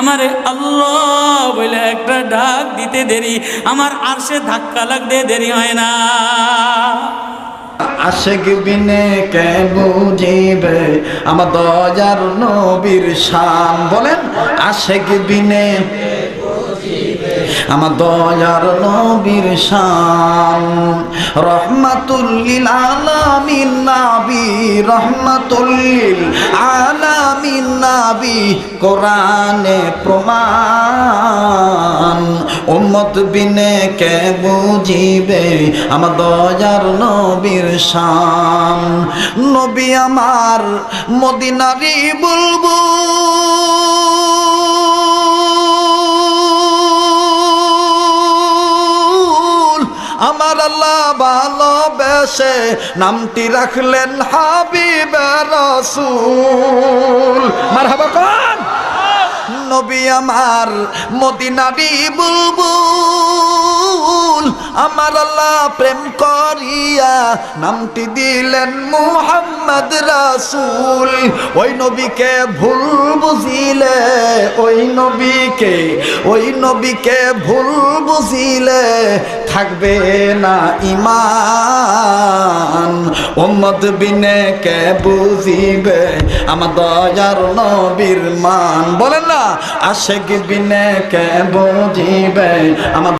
আমার আল্লাহ বলে একটা ডাক দিতে দেরি, আমার আর সে ধাক্কা লাগতে দেরি হয় না। আশেক বিনে কে বুঝিবে? আমার দয়ার নবীর শান বলেন, আশেক বিনে আমার দয়ার নবীর শান। রহমাতুল্লিল আলামিন, নাবি রহমাতুল্লিল আলামিন। নাবি, কোরআনে প্রমাণ। উম্মত বিনে কে বুঝিবে আমার দয়ার নবীর শান। নবী আমার মদিনারি বুলবুল। আমার আল্লাহ ভালোবেসে নামটি রাখলেন হাবিব রসুল। হব কন? নবী আমার মদিনারি বুলবুল। আমার আল্লাহ প্রেম করিয়া নামটি দিলেন মুহাম্মদ রাসুল। ওই নবীকে ভুল বুঝিলে, ওই নবীকে ওই নবীকে ভুল বুঝিলে থাকবে না ইমান উম্মত বিনে কে বুঝিবে? আমার দয়ার নবীর মান। বলেন না, আশেক বিনে কে বুঝিবে? আমার